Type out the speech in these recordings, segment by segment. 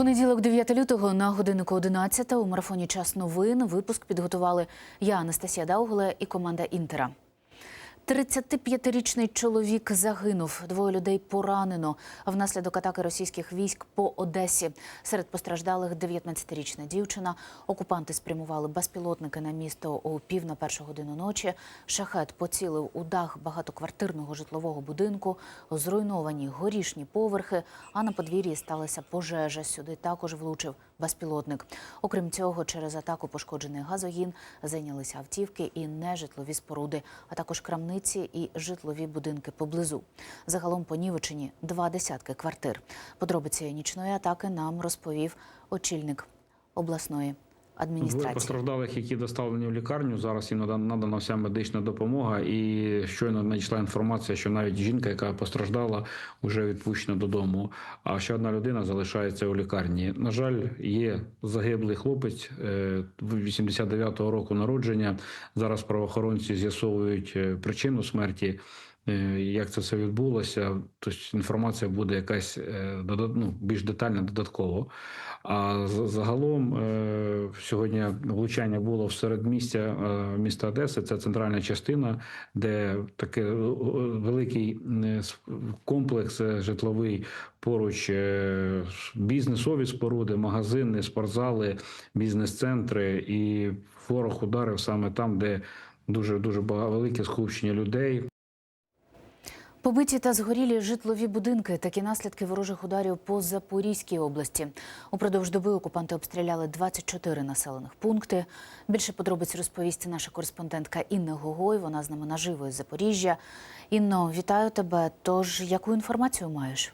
Понеділок, 9 лютого на годиннику 11 у марафоні Час новин випуск підготували я, Анастасія Даугле і команда Інтера. 35-річний чоловік загинув. Двоє людей поранено внаслідок атаки російських військ по Одесі. Серед постраждалих 19-річна дівчина. Окупанти спрямували безпілотники на місто у пів на першу годину ночі. Шахет поцілив у дах багатоквартирного житлового будинку. Зруйновані горішні поверхи. А на подвір'ї сталася пожежа. Сюди також влучив безпілотник. Окрім цього, через атаку пошкоджений газогін зайнялися автівки і нежитлові споруди, а також крамниці і житлові будинки поблизу. Загалом понівечені два десятки квартир. Подробиці нічної атаки нам розповів очільник обласної Двоє постраждалих, які доставлені в лікарню. Зараз їм нада- надана вся медична допомога. І щойно надійшла інформація, що навіть жінка, яка постраждала, вже відпущена додому. А ще одна людина залишається у лікарні. На жаль, є загиблий хлопець е, 89-го року народження. Зараз правоохоронці з'ясовують е, причину смерті. Е, Як це все відбулося? Тобто інформація буде якась е, ну, більш детальна додатково. А загалом е, сьогодні влучання було в середмістя міста Одеси. Це центральна частина, де такий великий комплекс житловий поруч бізнесові споруди, магазини, спортзали, бізнес-центри. І ворог ударив саме там, де дуже дуже велике скупчення людей. Побиті та згорілі житлові будинки. Такі наслідки ворожих ударів по Запорізькій області. Упродовж доби окупанти обстріляли 24 населених пункти. Більше подробиць розповість наша кореспондентка Інна Гогой. Вона з нами наживо із Запоріжжя. Інно, вітаю тебе. Тож яку інформацію маєш?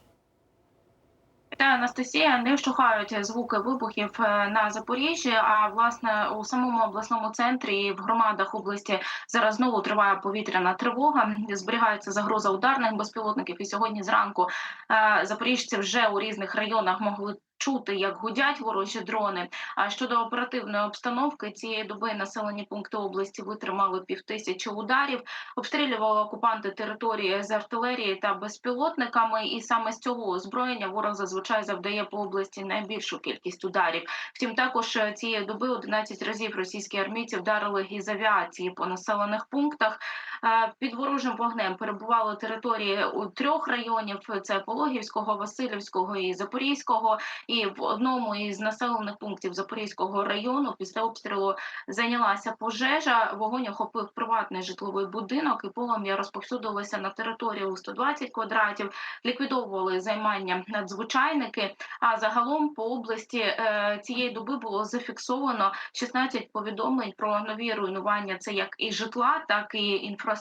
Та Анастасія не вщухають звуки вибухів е, на Запоріжжі. А власне у самому обласному центрі і в громадах області зараз знову триває повітряна тривога. Зберігається загроза ударних безпілотників. І сьогодні зранку е, запоріжці вже у різних районах могли. Чути, як гудять ворожі дрони. А щодо оперативної обстановки, цієї доби населені пункти області витримали півтисячі ударів. Обстрілювали окупанти території з артилерії та безпілотниками, і саме з цього озброєння ворог зазвичай завдає по області найбільшу кількість ударів. Втім, також цієї доби 11 разів російські армійці вдарили із авіації по населених пунктах. Е, Під ворожим вогнем перебували території у трьох районів: це Пологівського, Васильівського і Запорізького. І в одному із населених пунктів Запорізького району після обстрілу зайнялася пожежа. Вогонь охопив приватний житловий будинок, і полум'я розповсюдилося на територію у 120 квадратів. Ліквідовували займання надзвичайники. А загалом по області е, цієї доби було зафіксовано 16 повідомлень про нові руйнування. Це як і житла, так і інфраструктури.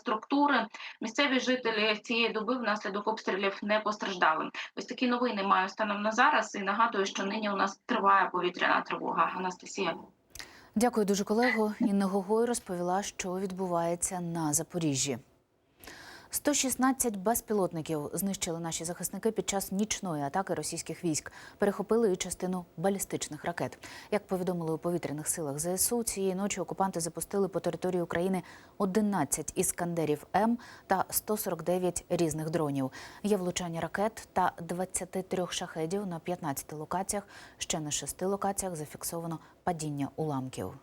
Місцеві жителі цієї доби внаслідок обстрілів не постраждали. Ось такі новини маю станом на зараз. І нагадую, що нині у нас триває повітряна тривога. Анастасія. Дякую дуже, колего. Інна Гогой розповіла, що відбувається на Запоріжжі. 116 безпілотників знищили наші захисники під час нічної атаки російських військ. Перехопили і частину балістичних ракет. Як повідомили у повітряних силах ЗСУ, цієї ночі окупанти запустили по території України 11 іскандерів М та 149 різних дронів. Є влучання ракет та 23 шахедів на 15 локаціях. Ще на 6 локаціях зафіксовано падіння уламків.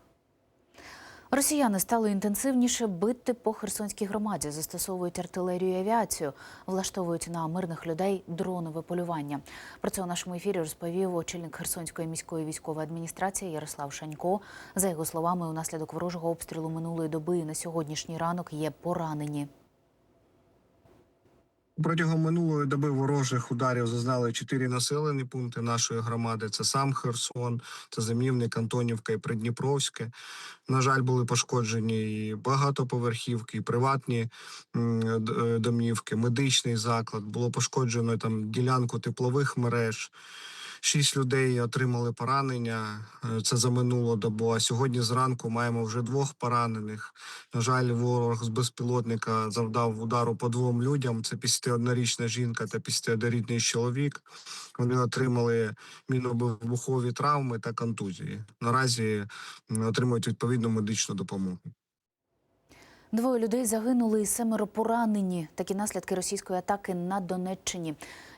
Росіяни стали інтенсивніше бити по Херсонській громаді, застосовують артилерію і авіацію, влаштовують на мирних людей дронове полювання. Про це у нашому ефірі розповів очільник Херсонської міської військової адміністрації Ярослав Шанько. За його словами, унаслідок ворожого обстрілу минулої доби і на сьогоднішній ранок є поранені. Протягом минулої доби ворожих ударів зазнали чотири населені пункти нашої громади. Це сам Херсон, це Замівник, Антонівка і Придніпровське. На жаль, були пошкоджені і багатоповерхівки, і приватні е, домівки, медичний заклад. Було пошкоджено там ділянку теплових мереж. Шість людей отримали поранення. Е, Це за минулу добу. А сьогодні зранку маємо вже двох поранених. На жаль, ворог з безпілотника завдав удару по двом людям. Це 51-річна жінка та 51-річний чоловік. Вони отримали міновибухові травми та контузії. Наразі отримують відповідну медичну допомогу. Двоє людей загинули і семеро поранені. Такі наслідки російської атаки на Донеччині.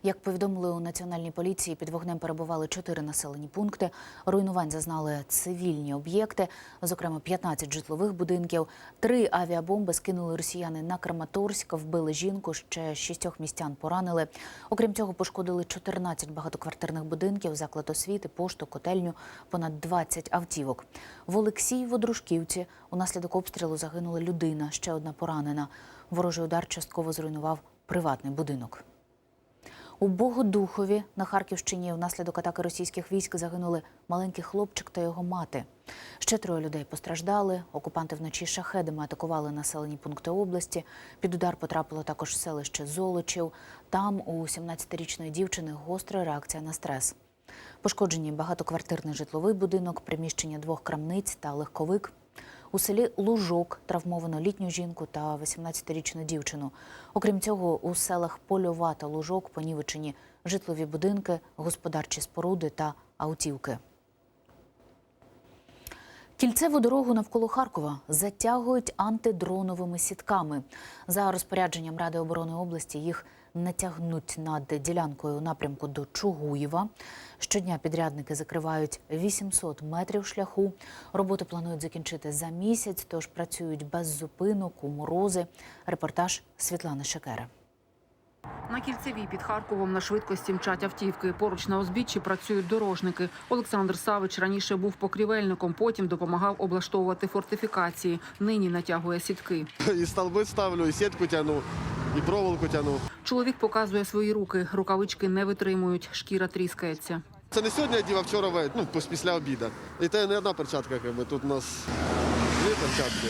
Як повідомили у національній поліції, під вогнем перебували чотири населені пункти. Руйнувань зазнали цивільні об'єкти, зокрема 15 житлових будинків. Три авіабомби скинули росіяни на Краматорськ, вбили жінку. Ще шістьох містян поранили. Окрім цього, пошкодили 14 багатоквартирних будинків, заклад освіти, пошту, котельню, понад 20 автівок. В Олексіїво-Дружківці унаслідок обстрілу загинула людина, ще одна поранена. Ворожий удар частково зруйнував приватний будинок. У Богодухові на Харківщині внаслідок атаки російських військ загинули маленький хлопчик та його мати. Ще троє людей постраждали. Окупанти вночі шахедами атакували населені пункти області. Під удар потрапило також селище Золочів. Там у 17-річної дівчини гостра реакція на стрес. Пошкоджені багатоквартирний житловий будинок, приміщення двох крамниць та легковик. У селі Лужок травмовано літню жінку та 18-річну дівчину. Окрім цього, у селах Польова та Лужок понівечені житлові будинки, господарчі споруди та автівки. Кільцеву дорогу навколо Харкова затягують антидроновими сітками. За розпорядженням Ради оборони області їх натягнуть над ділянкою у напрямку до Чугуєва. Щодня підрядники закривають 800 метрів шляху. Роботи планують закінчити за місяць, тож працюють без зупинок у морози. Репортаж Світлани Шекера. На кільцевій під Харковом на швидкості мчать автівки. Поруч на узбіччі працюють дорожники. Олександр Савич раніше був покрівельником, потім допомагав облаштовувати фортифікації. Нині натягує сітки. І столби ставлю, і сітку тяну, і проволоку тяну. Чоловік показує свої руки. Рукавички не витримують, шкіра тріскається. Це не сьогодні одів, а вчора ну, після обіду. І це не одна перчатка, якби. тут у нас дві перчатки.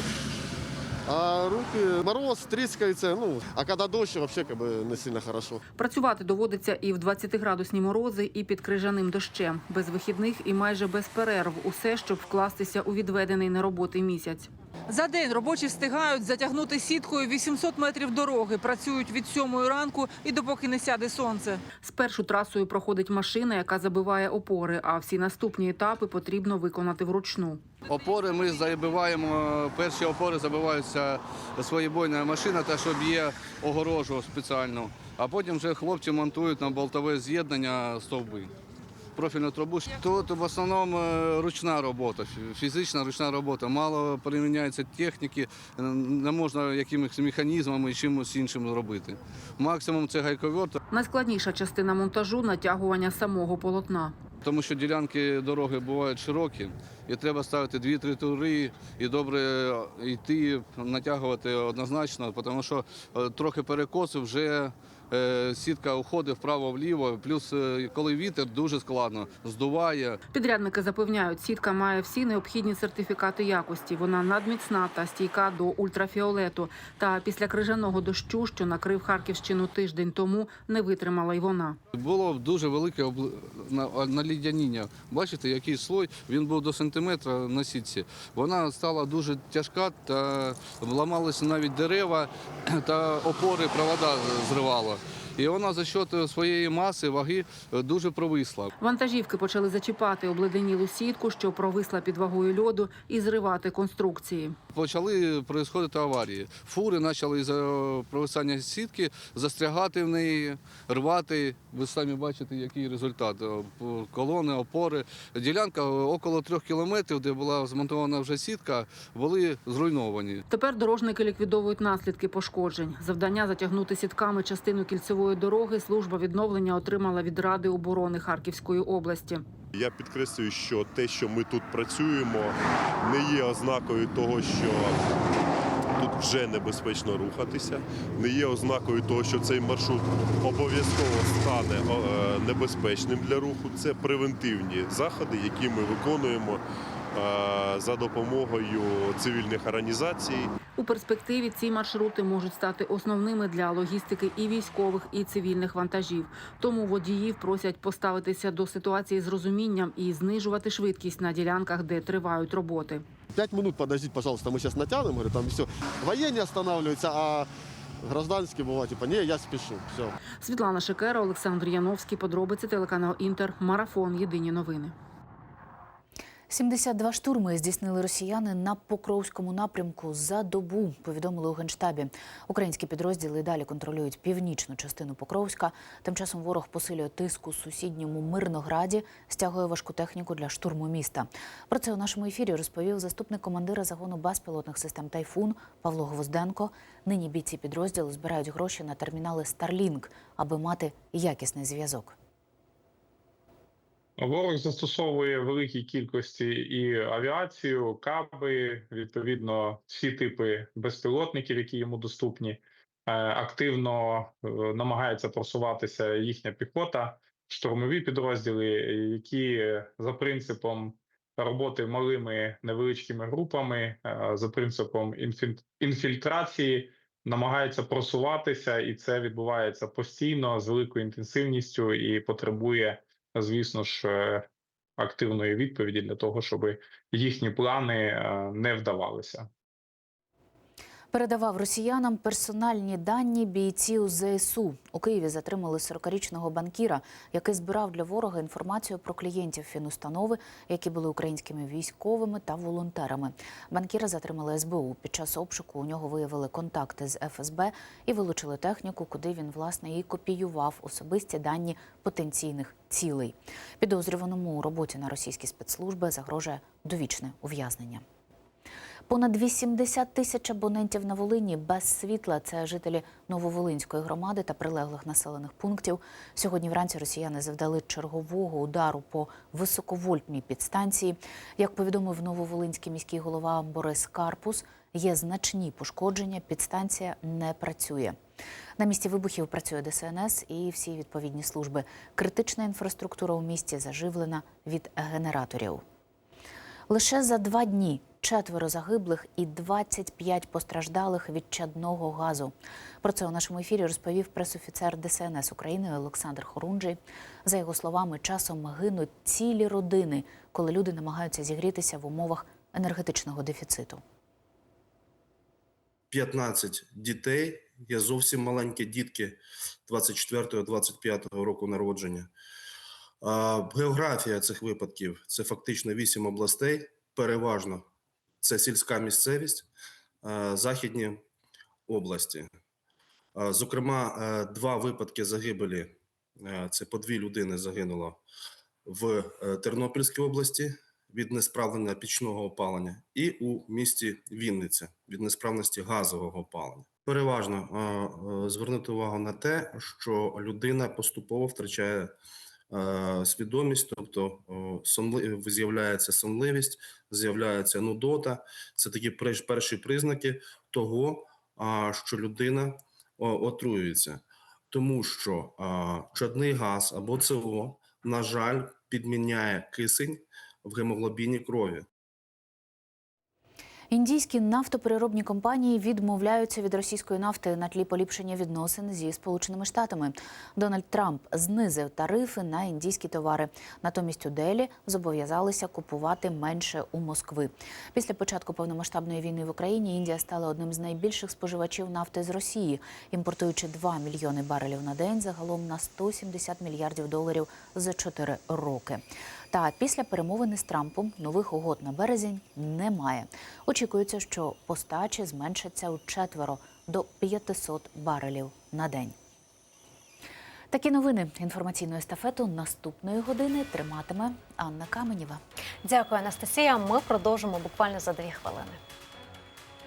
А руки мороз, тріскається, ну, а коли дощ, взагалі как бы, не сильно хорошо. Працювати доводиться і в 20-градусні морози, і під крижаним дощем, без вихідних і майже без перерв. Усе, щоб вкластися у відведений на роботи місяць. За день робочі встигають затягнути сіткою 800 метрів дороги. Працюють від сьомої ранку і допоки не сяде сонце. Спершу трасою проходить машина, яка забиває опори, а всі наступні етапи потрібно виконати вручну. Опори ми забиваємо, перші опори забиваються своєбойна машина, та що б'є огорожу спеціально. А потім вже хлопці монтують на болтове з'єднання стовби. Профільну трубу. Тут в основному е, ручна робота, фізична ручна робота. Мало приміняється техніки, е, не можна якимось механізмами і чимось іншим зробити. Максимум це гайковерт, Найскладніша частина монтажу натягування самого полотна. тому що ділянки дороги бувають широкі, і треба ставити дві-три тури і добре йти, натягувати однозначно, тому що е, трохи перекосу вже е, сітка уходить вправо-вліво. Плюс, е, коли вітер, дуже складно, здуває. Підрядники запевняють, сітка має всі необхідні сертифікати якості. Вона надміцна та стійка до ультрафіолету. Та після крижаного дощу, що накрив Харківщину тиждень тому, не витримала й вона. Було дуже велике на- налідяніння. Бачите, який слой він був до сантиметра на сітці. Вона стала дуже тяжка та ламалися навіть дерева та опори провода зривала. І вона за счет своєї маси, ваги е, дуже провисла. Вантажівки почали зачіпати обледенілу сітку, що провисла під вагою льоду, і зривати конструкції. Почали происходити аварії. Фури почали за провисання сітки застрягати в неї, рвати. Ви самі бачите, який результат. Колони, опори. Ділянка около трьох кілометрів, де була змонтована вже сітка, були зруйновані. Тепер дорожники ліквідовують наслідки пошкоджень. Завдання затягнути сітками частину кільцевої дороги служба відновлення отримала від Ради оборони Харківської області. Я підкреслюю, що те, що ми тут працюємо, не є ознакою того, що тут вже небезпечно рухатися, не є ознакою того, що цей маршрут обов'язково стане е, небезпечним для руху. Це превентивні заходи, які ми виконуємо за допомогою цивільних організацій. У перспективі ці маршрути можуть стати основними для логістики і військових, і цивільних вантажів. Тому водіїв просять поставитися до ситуації з розумінням і знижувати швидкість на ділянках, де тривають роботи. П'ять минут подождіть, пожалуйста, ми зараз натягнемо, говорю, там все. Воєнні останавливаються, а гражданські бувають, типа, ні, я спішу. Все. Світлана Шекера, Олександр Яновський. Подробиці телеканал Інтер. Марафон. Єдині новини. 72 штурми здійснили росіяни на Покровському напрямку за добу, повідомили у Генштабі. Українські підрозділи далі контролюють північну частину Покровська. Тим часом ворог посилює тиск у сусідньому Мирнограді, стягує важку техніку для штурму міста. Про це у нашому ефірі розповів заступник командира загону безпілотних систем Тайфун Павло Гвозденко. Нині бійці підрозділу збирають гроші на термінали Starlink, аби мати якісний зв'язок. Ворог застосовує великій кількості і авіацію, каби, відповідно, всі типи безпілотників, які йому доступні. Е, Активно е, намагається просуватися їхня піхота, штурмові підрозділи, які за принципом роботи малими невеличкими групами, е, за принципом інфільтрації, намагаються просуватися, і це відбувається постійно з великою інтенсивністю і потребує звісно ж, е, активної відповіді для того, щоб їхні плани е, не вдавалися. Передавав росіянам персональні дані бійців ЗСУ. У Києві затримали 40-річного банкіра, який збирав для ворога інформацію про клієнтів фінустанови, які були українськими військовими та волонтерами. Банкіра затримали СБУ. Під час обшуку у нього виявили контакти з ФСБ і вилучили техніку, куди він власне і копіював особисті дані потенційних цілей. Підозрюваному у роботі на російські спецслужби загрожує довічне ув'язнення. Понад 80 тисяч абонентів на Волині без світла. Це жителі Нововолинської громади та прилеглих населених пунктів. Сьогодні вранці росіяни завдали чергового удару по високовольтній підстанції. Як повідомив нововолинський міський голова Борис Карпус, є значні пошкодження. Підстанція не працює. На місці вибухів працює ДСНС і всі відповідні служби. Критична інфраструктура у місті заживлена від генераторів. Лише за два дні четверо загиблих і 25 постраждалих від чадного газу. Про це у нашому ефірі розповів пресофіцер ДСНС України Олександр Хорунжий. За його словами, часом гинуть цілі родини, коли люди намагаються зігрітися в умовах енергетичного дефіциту. 15 дітей. Є зовсім маленькі дітки 24-25 року народження. Географія цих випадків це фактично 8 областей. Переважно це сільська місцевість, західні області. Зокрема, е, два випадки загибелі. е, Це по дві людини загинуло в е, Тернопільській області від несправлення пічного опалення, і у місті Вінниця від несправності газового опалення. Переважно е, е, звернути увагу на те, що людина поступово втрачає е, свідомість, тобто е, сонли- з'являється сонливість, з'являється нудота. Це такі перші признаки того, що людина отруюється, тому що чадний газ або ЦО, на жаль, підміняє кисень в гемоглобіні крові. Індійські нафтопереробні компанії відмовляються від російської нафти на тлі поліпшення відносин зі Сполученими Штатами. Дональд Трамп знизив тарифи на індійські товари. Натомість у Делі зобов'язалися купувати менше у Москви. Після початку повномасштабної війни в Україні Індія стала одним з найбільших споживачів нафти з Росії, імпортуючи 2 мільйони барелів на день, загалом на 170 мільярдів доларів за 4 роки. Та після перемовини з Трампом нових угод на березень немає. Очікується, що постачі зменшаться у четверо до 500 барелів на день. Такі новини інформаційну естафету наступної години триматиме Анна Каменєва. Дякую, Анастасія. Ми продовжимо буквально за дві хвилини.